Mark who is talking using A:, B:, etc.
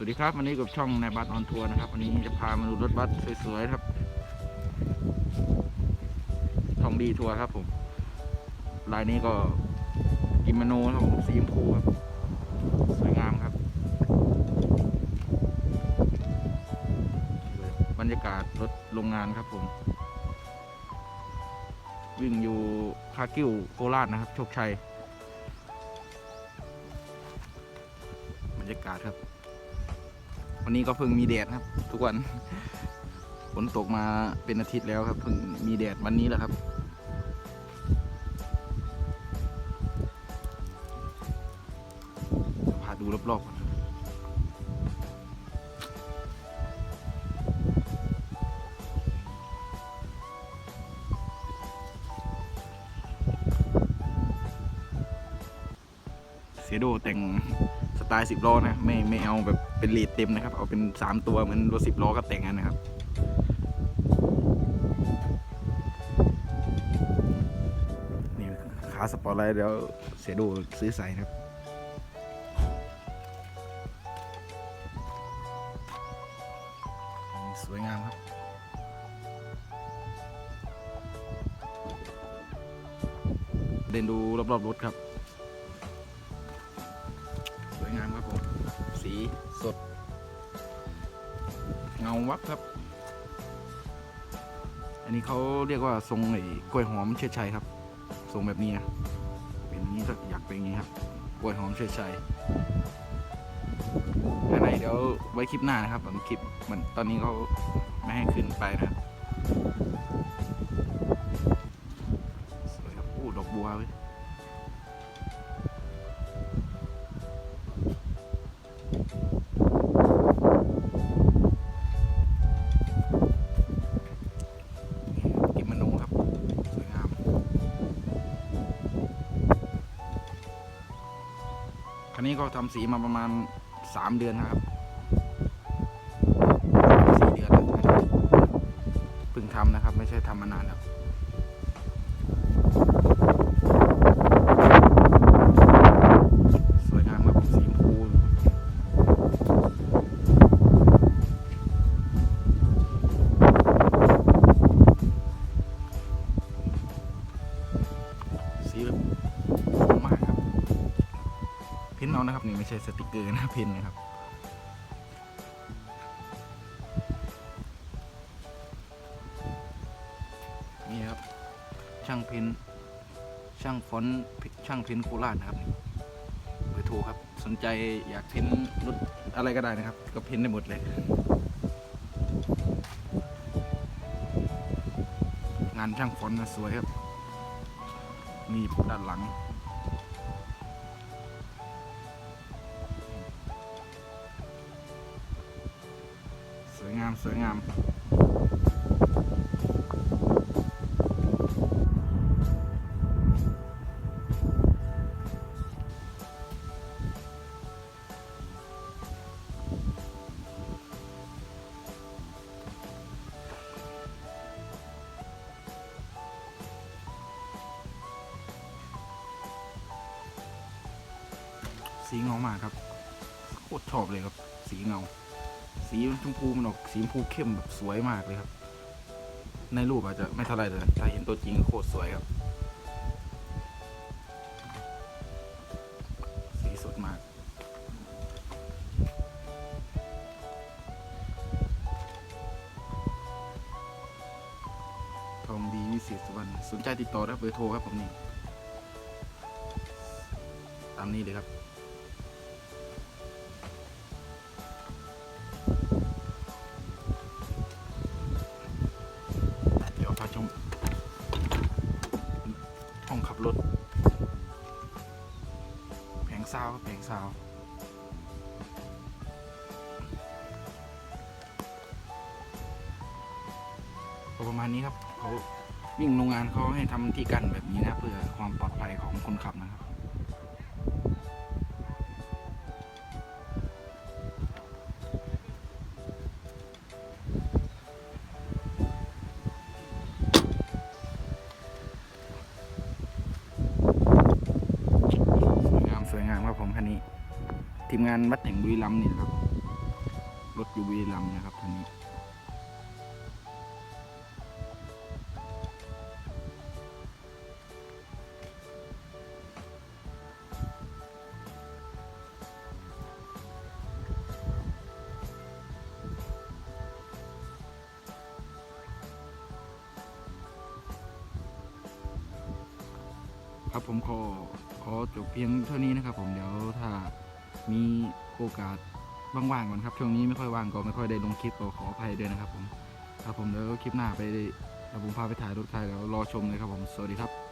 A: สวัสดีครับวันนี้กับช่องนายบัสออนทัวร์นะครับวันนี้จะพามาดูรถบัสสวยๆครับทองดีทัวร์ครับผมลายนี้ก็กิมโนครับผมสีชมพูครับ สวยงามครับ บรรยากาศรถโรงงานครับผม วิ่งอยู่คากิ้วโคราชนะครับ โชคชัย บรรยากาศครับ วันนี้ก็เพิ่งมีแดดครับ ทุกวันฝนตกมาเป็นอาทิตย์แล้วครับเพิ่งมีแดดวันนี้แหละครับ พาดูรอบๆก่อนเซโดแต่ง ไตล์สิบล้อนะไม่ไม่เอาแบบเป็นเลดเต็มนะครับ เอาเป็นสามตัวเหมือนรถสิบล้อก็แต่งกันนะครับนี่ขาสปอร์ตไลท์เดี๋ยวเสียดูซื้อใส่นะครับสวยงามครับเดินดูรอบๆรถครับ วยงามครับผม สีสด เงาวับครับ อันนี้เขาเรียกว่าทรงไอ้กล้วยหอมเชิดชัยครับ ทรงแบบนี้เป็นอย่างนี้ก็อยากเป็นอย่างนี้ครับกล้วยหอมเชิดชัยอันไหนเดี๋ยวไว้คลิปหน้านะครับผมคลิปมันตอนนี้เขาไม่ให้ขึ้นไปนะครับสวยครับอู้ดอกบัวเว้ย คันนี้ก็ทำสีมาประมาณ 3 เดือนนะครับสี่เดือนแล้วเพิ่งทำนะครับ ไม่ใช่ทำมานานแล้ว เพ้นเอานะครับนี่ไม่ใช่สติกเกอร์นะเพ้นนะครับนี่ครับช่างเพ้นช่างฟอนต์ช่างเพ้นโคราชนะครับนี่เบอร์โทรครับสนใจอยากเพ้นรถอะไรก็ได้นะครับ ก็เพ้นได้หมดเลยงานช่างฟอนต์นะสวยครับ มีด้านหลัง สวยงาม สีเงามากครับโคตรชอบเลยครับ สีเงา สีชมพูมันออกสีชมพูเข้มแบบสวยมากเลยครับ ในรูปอาจจะไม่เท่าไรแต่ถ้าเห็นตัวจริงโคตรสวยครับ สีสดมากทองดีวิเศษสุวรรณสนใจติดต่อได้เบอร์โทรครับผมนี่ตามนี้เลยครับ ซาวครับแผงซาวประมาณนี้ครับเขาวิ่งโรงงานเขาให้ทำที่กั้นแบบนี้นะเพื่อความปลอดภัยของคนขับนะครับ ทีมงานวัดแห่งบุรีรัมย์นี่ครับ รถอยู่บุรีรัมย์นะครับท่านนี้ครับผมขอขอจบเพียงเท่านี้นะครับผมเดี๋ยวถ้า มีโอกาสว่างๆก่อนครับ ช่วงนี้ไม่ค่อยว่างก็ไม่ค่อยได้ลงคลิปก็ขออภัยด้วยนะครับผมครับผมเดี๋ยวคลิปหน้าไปเดี๋ยวผมพาไปถ่ายรถใครแล้วรอชมเลยครับผม สวัสดีครับ